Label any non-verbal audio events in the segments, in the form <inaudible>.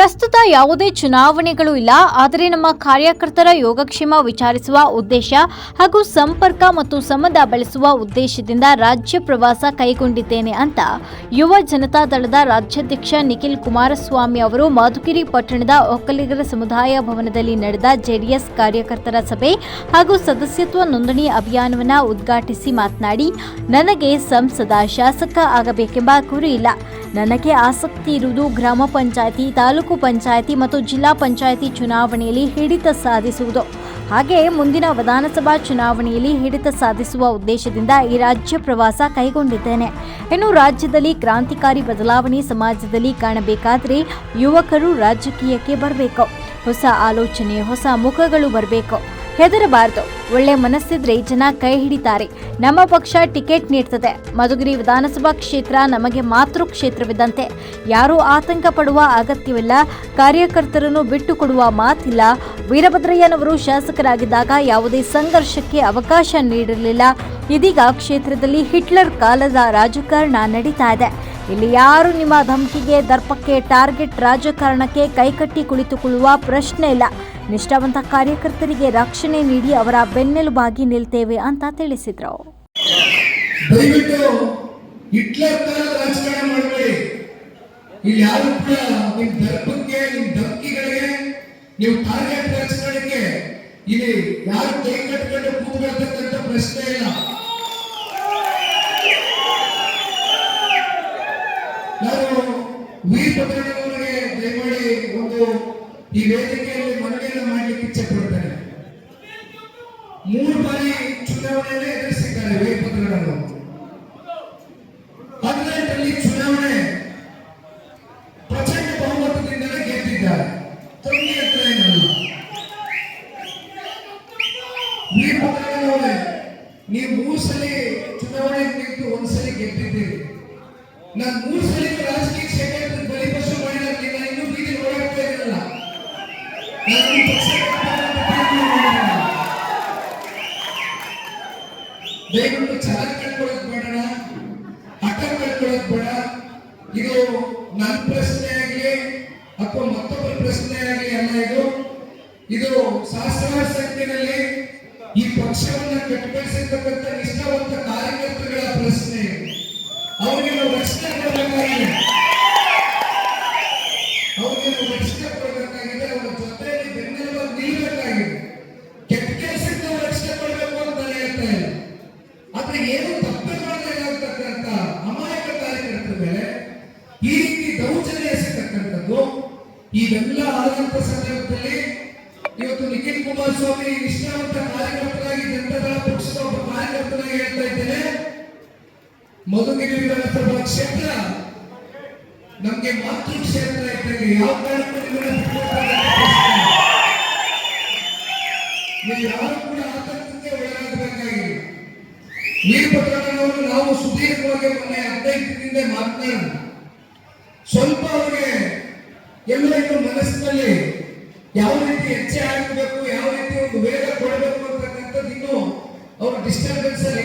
ಪ್ರಸ್ತುತ ಯಾವುದೇ ಚುನಾವಣೆಗಳು ಇಲ್ಲ, ಆದರೆ ನಮ್ಮ ಕಾರ್ಯಕರ್ತರ ಯೋಗಕ್ಷೇಮ ವಿಚಾರಿಸುವ ಉದ್ದೇಶ ಹಾಗೂ ಸಂಪರ್ಕ ಮತ್ತು ಸಂಬಂಧ ಬೆಳೆಸುವ ಉದ್ದೇಶದಿಂದ ರಾಜ್ಯ ಪ್ರವಾಸ ಕೈಗೊಂಡಿದ್ದೇನೆ ಅಂತ ಯುವ ಜನತಾ ದಳದ ರಾಜ್ಯಾಧ್ಯಕ್ಷ ನಿಖಿಲ್ ಕುಮಾರಸ್ವಾಮಿ ಅವರು ಮಧುಗಿರಿ ಪಟ್ಟಣದ ಒಕ್ಕಲಿಗರ ಸಮುದಾಯ ಭವನದಲ್ಲಿ ನಡೆದ ಜೆಡಿಎಸ್ ಕಾರ್ಯಕರ್ತರ ಸಭೆ ಹಾಗೂ ಸದಸ್ಯತ್ವ ನೋಂದಣಿ ಅಭಿಯಾನವನ್ನು ಉದ್ಘಾಟಿಸಿ ಮಾತನಾಡಿ, ನನಗೆ ಸಂಸದ, ಶಾಸಕ ಆಗಬೇಕೆಂಬ ಗುರಿ ಇಲ್ಲ. ನನಗೆ ಆಸಕ್ತಿ ಇರುವುದು ಗ್ರಾಮ ಪಂಚಾಯಿತಿ, ತಾಲೂಕು ಪಂಚಾಯಿತಿ ಮತ್ತು ಜಿಲ್ಲಾ ಪಂಚಾಯಿತಿ ಚುನಾವಣೆಯಲ್ಲಿ ಹಿಡಿತ ಸಾಧಿಸುವುದು. ಹಾಗೆ ಮುಂದಿನ ವಿಧಾನಸಭಾ ಚುನಾವಣೆಯಲ್ಲಿ ಹಿಡಿತ ಸಾಧಿಸುವ ಉದ್ದೇಶದಿಂದ ಈ ರಾಜ್ಯ ಪ್ರವಾಸ ಕೈಗೊಂಡಿದ್ದೇನೆ. ಇನ್ನು ರಾಜ್ಯದಲ್ಲಿ ಕ್ರಾಂತಿಕಾರಿ ಬದಲಾವಣೆ ಸಮಾಜದಲ್ಲಿ ಕಾಣಬೇಕಾದರೆ ಯುವಕರು ರಾಜಕೀಯಕ್ಕೆ ಬರಬೇಕು. ಹೊಸ ಆಲೋಚನೆ, ಹೊಸ ಮುಖಗಳು ಬರಬೇಕು. ಹೆದರಬಾರದು. ಒಳ್ಳೆ ಮನಸ್ಸಿದ್ರೆ ಜನ ಕೈ ಹಿಡಿತಾರೆ. ನಮ್ಮ ಪಕ್ಷ ಟಿಕೆಟ್ ನೀಡ್ತದೆ. ಮಧುಗಿರಿ ವಿಧಾನಸಭಾ ಕ್ಷೇತ್ರ ನಮಗೆ ಮಾತೃ ಕ್ಷೇತ್ರವಿದ್ದಂತೆ ಯಾರೂ ಆತಂಕ ಪಡುವ ಅಗತ್ಯವಿಲ್ಲ. ಕಾರ್ಯಕರ್ತರನ್ನು ಬಿಟ್ಟು ಕೊಡುವ ಮಾತಿಲ್ಲ. ವೀರಭದ್ರಯ್ಯನವರು ಶಾಸಕರಾಗಿದ್ದಾಗ ಯಾವುದೇ ಸಂಘರ್ಷಕ್ಕೆ ಅವಕಾಶ ನೀಡಿರಲಿಲ್ಲ ಇದೀಗ ಕ್ಷೇತ್ರದಲ್ಲಿ ಹಿಟ್ಲರ್ ಕಾಲದ ರಾಜಕಾರಣ ನಡೀತಾ ಇದೆ. ಇಲ್ಲಿ ಯಾರು ನಿಮ್ಮ ಧಮಕಿಗೆ ದರ್ಪಕ್ಕೆ ಟಾರ್ಗೆಟ್ ರಾಜಕಾರಣಕ್ಕೆ ಕೈಕಟ್ಟಿ ಕುಳಿತುಕೊಳ್ಳುವ ಪ್ರಶ್ನೆ ಇಲ್ಲ. ನಿಷ್ಠಾವಂತ ಕಾರ್ಯಕರ್ತರಿಗೆ ರಕ್ಷಣೆ ನೀಡಿ ಅವರ ಬೆನ್ನೆಲುಬಾಗಿ ನಿಲ್ತೇವೆ ಅಂತ ತಿಳಿಸಿದ್ರು. ನೀವು ಟಾರ್ಗೆಟ್ ಇಲ್ಲಿ ಯಾರು ಕೈ ಕಟ್ಕೊಂಡು ಕೂತ್ಕೊಳ್ತಕ್ಕಂಥ ಪ್ರಶ್ನೆ ಇಲ್ಲ. ನಾನು ದಯಮಾಡಿ ಒಂದು ಈ ವೇದಿಕೆಯಲ್ಲಿ ಮನವಿಯನ್ನು ಮಾಡಲಿಕ್ಕೆ ಇಚ್ಛೆ ಪಡ್ತೇನೆ ಮೂರು ಬಾರಿ ಚುನಾವಣೆಯನ್ನು ಎದುರಿಸಿದ್ದಾರೆ ವೀರಭದ್ರನವರು ಹದಿನೆಂಟರಲ್ಲಿ ಚುನಾವಣೆ ಪ್ರಚಂಡ ಬಹುಮತದಿಂದ ಗೆದ್ದಿದ್ದಾರೆ. ಕಮ್ಮಿ ಹತ್ರ ಏನಲ್ಲ. ವೀರಭದ್ರನವರೇ ನೀವು ಮೂರು ಸಲ ಚುನಾವಣೆ ನಿಂತು ಗೆದ್ದಿದ್ದೀರಿ. ನಾನು ಮೂರು ಸಲ ರಾಜಕೀಯ ಕ್ಷೇತ್ರದಲ್ಲಿ ಬಲಿಪಶು ಮಾಡಿರಲಿಲ್ಲ, ಇನ್ನೂ ಬೀದಿ ಓಡಾಡ್ತಾ ಇರಲಿಲ್ಲ. <laughs> ದಯವಿಟ್ಟು ಚಾಲಕ ಕಳ್ಕೊಳ್ಳೋದು ಬೇಡ ಹಠ ಕಳ್ಕೊಳ್ಳೋದು ಬೇಡ. ಇದು ನನ್ನ ಪ್ರಶ್ನೆ ಆಗಲಿ ಅಥವಾ ಮತ್ತೊಬ್ಬರ ಪ್ರಶ್ನೆ ಆಗಲಿ ಅಲ್ಲ ಇದು. ಇದು ಸಹಸ್ರಾರು ಸಂಖ್ಯೆಯಲ್ಲಿ ಈ ಪಕ್ಷವನ್ನ ಕಟ್ಟಿಬೆಳೆಸಿರ್ತಕ್ಕಂಥ ನಿಷ್ಠಾವಂತ ಕಾರ್ಯಕರ್ತರುಗಳ ಇವೆಲ್ಲ ಆದಂತ ಸಂದರ್ಭದಲ್ಲಿ ಇವತ್ತು ನಿಖಿಲ್ ಕುಮಾರಸ್ವಾಮಿ ನಿಷ್ಠಾವಂತ ಕಾರ್ಯಕರ್ತರಾಗಿ ಜನತಾದಳ ಪಕ್ಷದ ಒಬ್ಬ ಕಾರ್ಯಕರ್ತನಾಗಿ ಹೇಳ್ತಾ ಇದ್ದೇನೆ. ಮಧುಗಿರಿ ವಿಧಾನಸಭಾ ಕ್ಷೇತ್ರ. ನಮಗೆ ಮಾತೃ ಕ್ಷೇತ್ರ ಇದ್ದಂಗೆ ಯಾವ. ನೀವು ಕೂಡ ಆತಂಕಕ್ಕೆ ಒಳಗಾಗಬೇಕಾಗಿಲ್ಲ. ವೀರಭದ್ರನವರು ನಾವು ಸುದೀರ್ಘವಾಗಿ ಮೊನ್ನೆ ಹದಿನೈದು ದಿನದಿಂದ ಸ್ವಲ್ಪ ಅವರಿಗೆ ಎಲ್ಲ ಇನ್ನು ಮನಸ್ಸಿನಲ್ಲಿ ಯಾವ ರೀತಿ ಹೆಚ್ಚೆ ಹಾಕಬೇಕು ಯಾವ ರೀತಿ ಒಂದು ವೇಗ ಕೊಡಬೇಕು ಅಂತಕ್ಕಂಥದ್ದು ಇನ್ನೂ ಅವ್ರ ಡಿಸ್ಟರ್ಬೆನ್ಸ್ ಅಲ್ಲಿ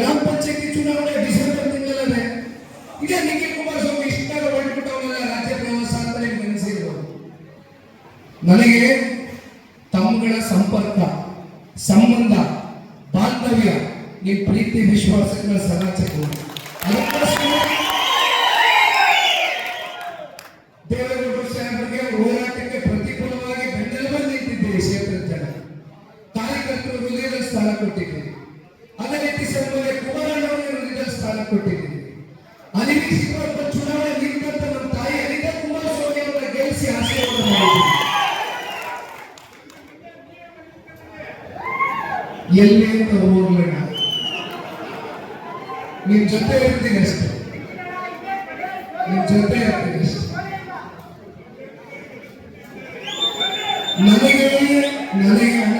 ಗ್ರಾಮ ಪಂಚಾಯತಿ ಚುನಾವಣೆ ಡಿಸೆಂಬರ್ ತಿಂಗಳಲ್ಲೇ. ಇದೇ ನಿಖಿಲ್ ಕುಮಾರಸ್ವಾಮಿ ಇಷ್ಟಾಗ ಹೊರಟ್ಬಿಟ್ಟವಲ್ಲ ರಾಜ್ಯ ಪ್ರವಾಸ ಅಂತ ನಿಮ್ಗೆ ನನಗೆ ತಮ್ಮಗಳ ಸಂಪರ್ಕ, ಸಂಬಂಧ, ಬಾಂಧವ್ಯ ನಿಮ್ಮ ಪ್ರೀತಿ ವಿಶ್ವಾಸಗಳ ಸಮಾಜಕ್ಕೆ ಅದಕ್ಕೋಸ್ಕರ ಅನಿರೀಕ್ಷಿತ ಚುನಾವಣೆ ನಿಂತಂತ ನಮ್ಮ ತಾಯಿ ಎಲ್ಲಿ ಅಂತ ಹೋಗ್ಬೇಡ. ನಿಮ್ ಜೊತೆ ಇರ್ತೀನಿ ಅಷ್ಟೇ. ನಿಮ್ ಜೊತೆ ಇರ್ತೀನಿ ಅಷ್ಟೇ. ನನಗೆ ನನಗೆ ಹಣ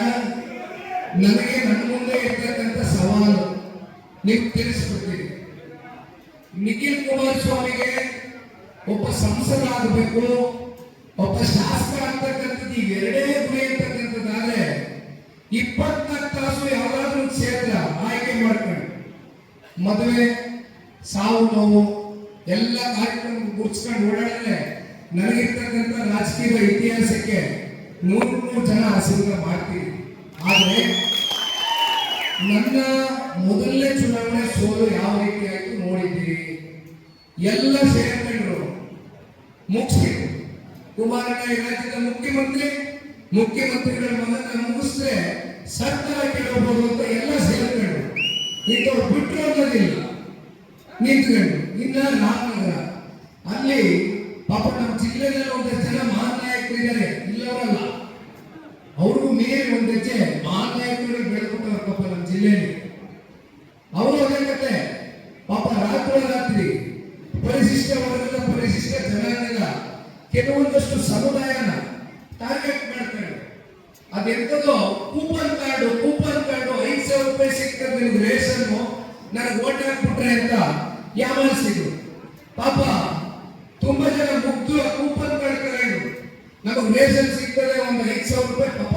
ನನಗೆ ನನ್ನ ಮುಂದೆ ಇರ್ತಕ್ಕಂಥ ಸವಾಲು ನೀವು ತಿಳಿಸ್ಬಿಡ್ತೀರಿ ನಿಖಿಲ್ ಕುಮಾರಸ್ವಾಮಿಗೆ ಒಬ್ಬ ಸಂಸದ ಆಗಬೇಕು ಒಬ್ಬ ಶಾಸಕ ಅಂತಕ್ಕಂಥದ್ದು ಎರಡೇ ಗುರಿ ಅಂತಕ್ಕಂಥದ್ದಾದ್ರೆ ಇಪ್ಪತ್ನಾಲ್ಕು ತಾಸು ಯಾವ್ದಾದ್ರು ಕ್ಷೇತ್ರ ಆಯ್ಕೆ ಮಾಡ್ಕೊಂಡು ಮದುವೆ, ಸಾವು ನೋವು, ಎಲ್ಲ ಕಾರ್ಯಕ್ರಮ ಗುರ್ಸ್ಕೊಂಡು ಓಡಾಡಿದ್ರೆ ನನಗಿರ್ತಕ್ಕಂಥ ರಾಜಕೀಯ ಇತಿಹಾಸಕ್ಕೆ ನೂರು ನೂರು ಜನ ಆಶೀರ್ವಾದ ಮಾಡ್ತೀವಿ. ಆದರೆ ನನ್ನ ಮೊದಲನೇ ಚುನಾವಣೆ ಸೋಲು ಯಾವ ರೀತಿ ಆಯ್ತು ನೋಡಿದ್ದೀರಿ? ಎಲ್ಲ ಸೇರ್ಕೊಂಡ್ರು. ಮುಗಿಸ್ಬೇಕು. ಕುಮಾರಣ್ಣ ರಾಜ್ಯದ ಮುಖ್ಯಮಂತ್ರಿ, ಮುಖ್ಯಮಂತ್ರಿಗಳ ಮಗನ ಮುಗಿಸಿದ್ರೆ ಸರ್ಕಾರ ಕೇಳಬಹುದು ಅಂತ ಎಲ್ಲ ಸೇರ್ಕೊಂಡ್ರು. ಇಂಥವ್ರು ಬಿಟ್ಟರು ಅನ್ನೋದಿಲ್ಲ ನಿಂತ್ಕೊಂಡು ಇನ್ನ ರಾಮನಗರ. ಅಲ್ಲಿ ಪಾಪ ನಮ್ಮ ಜಿಲ್ಲೆಯಲ್ಲಿ ಒಂದು ಜನ ಮಹಾನ್ ನಾಯಕರಿದ್ದಾರೆ ಇಲ್ಲವರಲ್ಲ. ಅವರು ಮೇಲೆ ಒಂದು ಹೆಜ್ಜೆ ಮಹಾನ್ ನಾಯಕರು ನಮ್ಮ ಜಿಲ್ಲೆಯಲ್ಲಿ. ಅವರು ಪಾಪ ರಾತ್ರಿ ಪರಿಶಿಷ್ಟ ವರ್ಗದ ಪರಿಶಿಷ್ಟ ಜನಾಂಗದ ಕೆಲವೊಂದಷ್ಟು ಸಮುದಾಯನ ಟಾರ್ಗೆಟ್ ಮಾಡ್ತಾರೆ. ಅದೆಂತದೋ ಕೂಪನ್ ಕಾರ್ಡು ಕೂಪನ್ ಕಾರ್ಡು ಐದು ಸಾವಿರ ರೂಪಾಯಿ ಸಿಗ್ತದೆ ನಿಮ್ಗೆ ರೇಷನ್, ನನಗೆ ಓಟ್ ಹಾಕ್ಬಿಟ್ರೆ ಅಂತ ಯಾಮಾರಿಸಿದ್ರು ಪಾಪ ತುಂಬಾ ಜನ ಮುಗ್ಧ ಕೂಪನ್ ಕಾರ್ಡ್ ಕರೆಯೋದು ನಮಗೆ ರೇಷನ್ ಸಿಗ್ತದೆ ಒಂದು ಐದು ಸಾವಿರ ರೂಪಾಯಿ ಪಾಪ